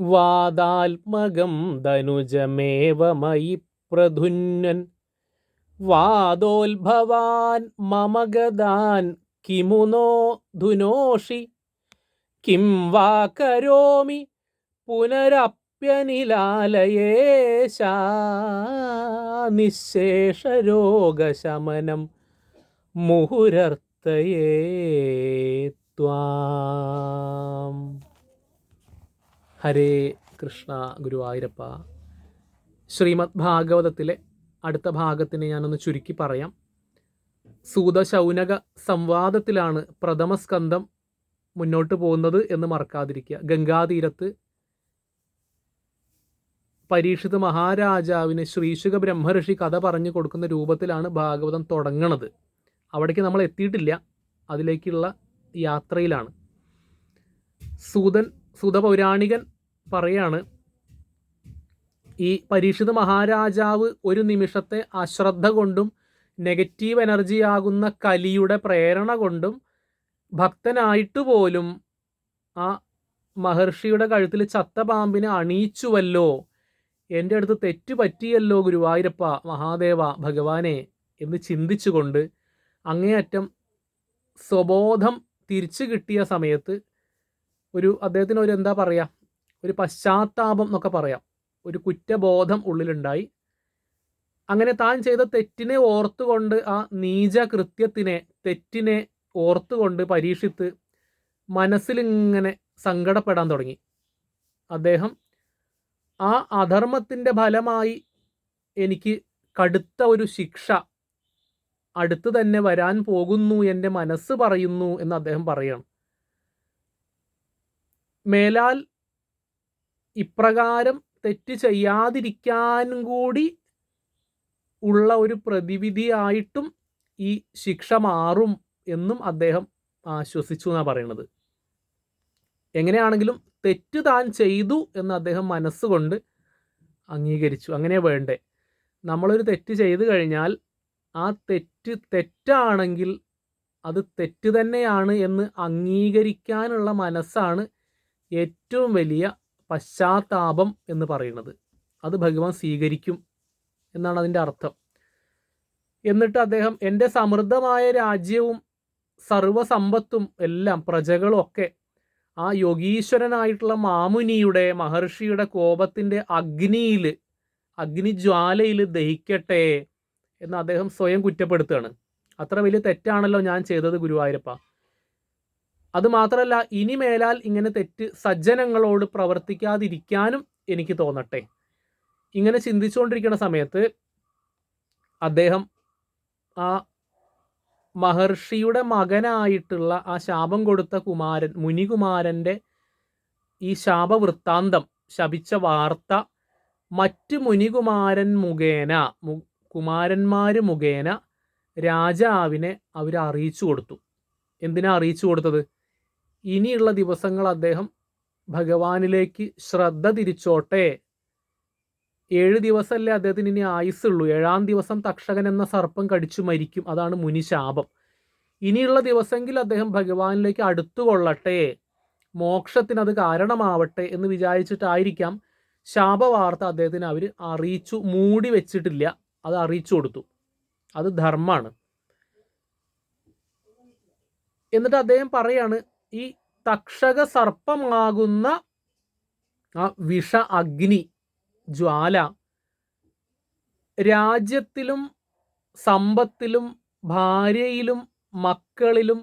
വാദാത്മകം ധനുജമേവ മയി പ്രധുന്വൻ വാദോത്ഭവാൻ മമ കിമുനോ ധുനോഷി. കിം വാ കരോമി പുനരപ്യനിലാലയേശ നിശേഷരോഗശമനം മുഹുരർത്തയേ ത്വാം. ഹരേ കൃഷ്ണ ഗുരുവായൂരപ്പ. ശ്രീമദ് ഭാഗവതത്തിലെ അടുത്ത ഭാഗത്തിനെ ഞാനൊന്ന് ചുരുക്കി പറയാം. സൂതശൗനക സംവാദത്തിലാണ് പ്രഥമ സ്കന്ധം മുന്നോട്ട് പോകുന്നത് എന്ന് മറക്കാതിരിക്കുക. ഗംഗാതീരത്ത് പരീക്ഷിത് മഹാരാജാവിന് ശ്രീശുഖ ബ്രഹ്മഋഷി കഥ പറഞ്ഞു കൊടുക്കുന്ന രൂപത്തിലാണ് ഭാഗവതം തുടങ്ങണത്. അവിടേക്ക് നമ്മൾ എത്തിയിട്ടില്ല. അതിലേക്കുള്ള യാത്രയിലാണ്. സൂതൻ സുത പൗരാണികൻ പറയാണ് ഈ പരീക്ഷിത് മഹാരാജാവ് ഒരു നിമിഷത്തെ അശ്രദ്ധ കൊണ്ടും നെഗറ്റീവ് എനർജി ആകുന്ന കലിയുടെ പ്രേരണ കൊണ്ടും ഭക്തനായിട്ട് പോലും ആ മഹർഷിയുടെ കഴുത്തിൽ ചത്ത പാമ്പിനെ അണിയിച്ചുവല്ലോ. എന്റെ അടുത്ത് തെറ്റ് പറ്റിയല്ലോ ഗുരുവായൂരപ്പ മഹാദേവ ഭഗവാനെ എന്ന് ചിന്തിച്ചുകൊണ്ട് അങ്ങേയറ്റം സ്വബോധം തിരിച്ചു കിട്ടിയ സമയത്ത് ഒരു അദ്ദേഹത്തിന് ഒരു എന്താ പറയുക ഒരു പശ്ചാത്താപം എന്നൊക്കെ പറയാം. ഒരു കുറ്റബോധം ഉള്ളിലുണ്ടായി. അങ്ങനെ താൻ ചെയ്ത തെറ്റിനെ ഓർത്തുകൊണ്ട് ആ നീച കൃത്യത്തിനെ തെറ്റിനെ ഓർത്തുകൊണ്ട് പരീക്ഷിത്ത് മനസ്സിലിങ്ങനെ സങ്കടപ്പെടാൻ തുടങ്ങി. അദ്ദേഹം ആ അധർമ്മത്തിന്റെ ഫലമായി എനിക്ക് കടുത്ത ഒരു ശിക്ഷ അടുത്ത് തന്നെ വരാൻ പോകുന്നു എന്റെ മനസ്സ് പറയുന്നു എന്ന് അദ്ദേഹം പറയണം. മേലാൽ ഇപ്രകാരം തെറ്റ് ചെയ്യാതിരിക്കാനും കൂടി ഉള്ള ഒരു പ്രതിവിധിയായിട്ടും ഈ ശിക്ഷ മാറും എന്നും അദ്ദേഹം ആശ്വസിച്ചു എന്നാണ് പറയുന്നത് എങ്ങനെയാണെങ്കിലും തെറ്റ് താൻ ചെയ്തു എന്ന് അദ്ദേഹം മനസ്സുകൊണ്ട് അംഗീകരിച്ചു. അങ്ങനെ വേണ്ടേ. നമ്മളൊരു തെറ്റ് ചെയ്തു കഴിഞ്ഞാൽ ആ തെറ്റ് തെറ്റാണെങ്കിൽ അത് തെറ്റ് തന്നെയാണ് എന്ന് അംഗീകരിക്കാനുള്ള മനസ്സാണ് ഏറ്റവും വലിയ പശ്ചാത്താപം എന്ന് പറയുന്നത്. അത് ഭഗവാൻ സ്വീകരിക്കും എന്നാണ് അതിന്റെ അർത്ഥം. എന്നിട്ട് അദ്ദേഹം എന്റെ സമൃദ്ധമായ രാജ്യവും സർവസമ്പത്തും എല്ലാം പ്രജകളും ഒക്കെ ആ യോഗീശ്വരനായിട്ടുള്ള മാമുനിയുടെ മഹർഷിയുടെ കോപത്തിന്റെ അഗ്നിയിൽ അഗ്നിജ്വാലയിൽ ദഹിക്കട്ടെ എന്ന് അദ്ദേഹം സ്വയം കുറ്റപ്പെടുത്തുകയാണ്. അത്ര വലിയ തെറ്റാണല്ലോ ഞാൻ ചെയ്തത് ഗുരുവായൂരപ്പ. അത് മാത്രമല്ല ഇനി മേലാൽ ഇങ്ങനെ തെറ്റ് സജ്ജനങ്ങളോട് പ്രവർത്തിക്കാതിരിക്കാനും എനിക്ക് തോന്നട്ടെ. ഇങ്ങനെ ചിന്തിച്ചുകൊണ്ടിരിക്കുന്ന സമയത്ത് അദ്ദേഹം ആ മഹർഷിയുടെ മകനായിട്ടുള്ള ആ ശാപം കൊടുത്ത കുമാരൻ മുനികുമാരന്റെ ഈ ശാപവൃത്താന്തം ശപിച്ച വാർത്ത മറ്റ് മുനികുമാരൻ മുഖേന കുമാരന്മാർ മുഖേന രാജാവിനെ അവർ അറിയിച്ചു കൊടുത്തു. എന്തിനാ അറിയിച്ചു കൊടുത്തത്? ഇനിയുള്ള ദിവസങ്ങൾ അദ്ദേഹം ഭഗവാനിലേക്ക് ശ്രദ്ധ തിരിച്ചോട്ടെ. ഏഴ് ദിവസമല്ലേ അദ്ദേഹത്തിന് ഇനി ആയുസ്സുള്ളൂ. ഏഴാം ദിവസം തക്ഷകൻ എന്ന സർപ്പം കടിച്ചു മരിക്കും. അതാണ് മുനിശാപം. ഇനിയുള്ള ദിവസമെങ്കിൽ അദ്ദേഹം ഭഗവാനിലേക്ക് അടുത്തുകൊള്ളട്ടെ. മോക്ഷത്തിന് അത് കാരണമാവട്ടെ എന്ന് വിചാരിച്ചിട്ടായിരിക്കാം ശാപവാർത്ത അദ്ദേഹത്തിന് അവർ അറിയിച്ചു. മൂടി വെച്ചിട്ടില്ല. അത് അറിയിച്ചു കൊടുത്തു. അത് ധർമ്മമാണ് എന്നിട്ട് അദ്ദേഹം പറയാണ് ഈ തക്ഷക സർപ്പമാകുന്ന ആ വിഷ അഗ്നി ജ്വാല രാജ്യത്തിലും സമ്പത്തിലും ഭാര്യയിലും മക്കളിലും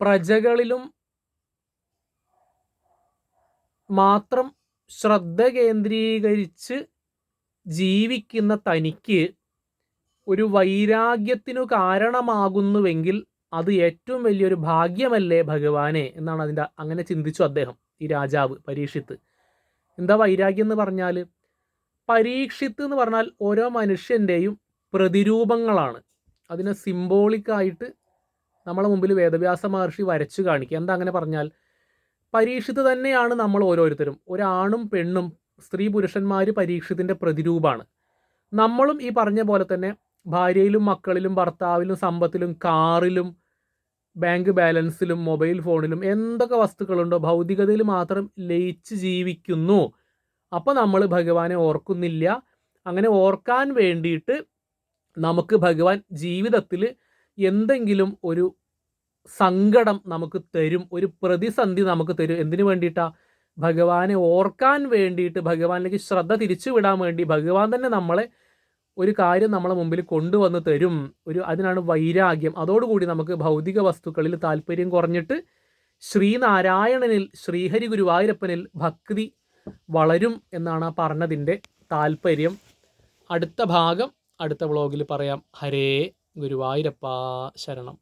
പ്രജകളിലും മാത്രം ശ്രദ്ധ കേന്ദ്രീകരിച്ച് ജീവിക്കുന്ന തനിക്ക് ഒരു വൈരാഗ്യത്തിനു കാരണമാകുന്നുവെങ്കിൽ അത് ഏറ്റവും വലിയൊരു ഭാഗ്യമല്ലേ ഭഗവാനെ എന്നാണ് അതിന്റെ അങ്ങനെ ചിന്തിച്ചു അദ്ദേഹം ഈ രാജാവ് പരീക്ഷിത്ത്. എന്താ വൈരാഗ്യം എന്ന് പറഞ്ഞാൽ? പരീക്ഷിത്ത് എന്ന് പറഞ്ഞാൽ ഓരോ മനുഷ്യന്റെയും പ്രതിരൂപങ്ങളാണ്. അതിനെ സിംബോളിക്കായിട്ട് നമ്മളെ മുമ്പിൽ വേദവ്യാസ മഹർഷി വരച്ചു കാണിക്കുക. എന്താ അങ്ങനെ പറഞ്ഞാൽ? പരീക്ഷിത്ത് തന്നെയാണ് നമ്മൾ ഓരോരുത്തരും. ഒരാണും പെണ്ണും സ്ത്രീ പുരുഷന്മാർ പരീക്ഷത്തിന്റെ പ്രതിരൂപമാണ് നമ്മളും ഈ പറഞ്ഞ പോലെ തന്നെ ഭാര്യയിലും മക്കളിലും ഭർത്താവിലും സമ്പത്തിലും കാറിലും ബാങ്ക് ബാലൻസിലും മൊബൈൽ ഫോണിലും എന്തൊക്കെ വസ്തുക്കളുണ്ടോ ഭൗതികതയിൽ മാത്രം ലയിച്ച് ജീവിക്കുന്നു. അപ്പോൾ നമ്മൾ ഭഗവാനെ ഓർക്കുന്നില്ല. അങ്ങനെ ഓർക്കാൻ വേണ്ടിയിട്ട് നമുക്ക് ഭഗവാൻ ജീവിതത്തിൽ എന്തെങ്കിലും ഒരു സങ്കടം നമുക്ക് തരും ഒരു പ്രതിസന്ധി നമുക്ക് തരും. എന്തിനു വേണ്ടിയിട്ടാണ് ഭഗവാനെ ഓർക്കാൻ വേണ്ടിയിട്ട് ഭഗവാനിലേക്ക് ശ്രദ്ധ തിരിച്ചുവിടാൻ വേണ്ടി ഭഗവാൻ തന്നെ നമ്മളെ ഒരു കാര്യം നമ്മളെ മുമ്പിൽ കൊണ്ടുവന്ന് തരും. ഒരു അതിനാണ് വൈരാഗ്യം. അതോടുകൂടി നമുക്ക് ഭൗതിക വസ്തുക്കളിൽ താല്പര്യം കുറഞ്ഞിട്ട് ശ്രീനാരായണനിൽ ശ്രീഹരി ഗുരുവായൂരപ്പനിൽ ഭക്തി വളരും എന്നാണ് ആ പറഞ്ഞതിന്റെ താല്പര്യം. അടുത്ത ഭാഗം അടുത്ത വ്ളോഗിൽ പറയാം. ഹരേ ഗുരുവായൂരപ്പ ശരണം.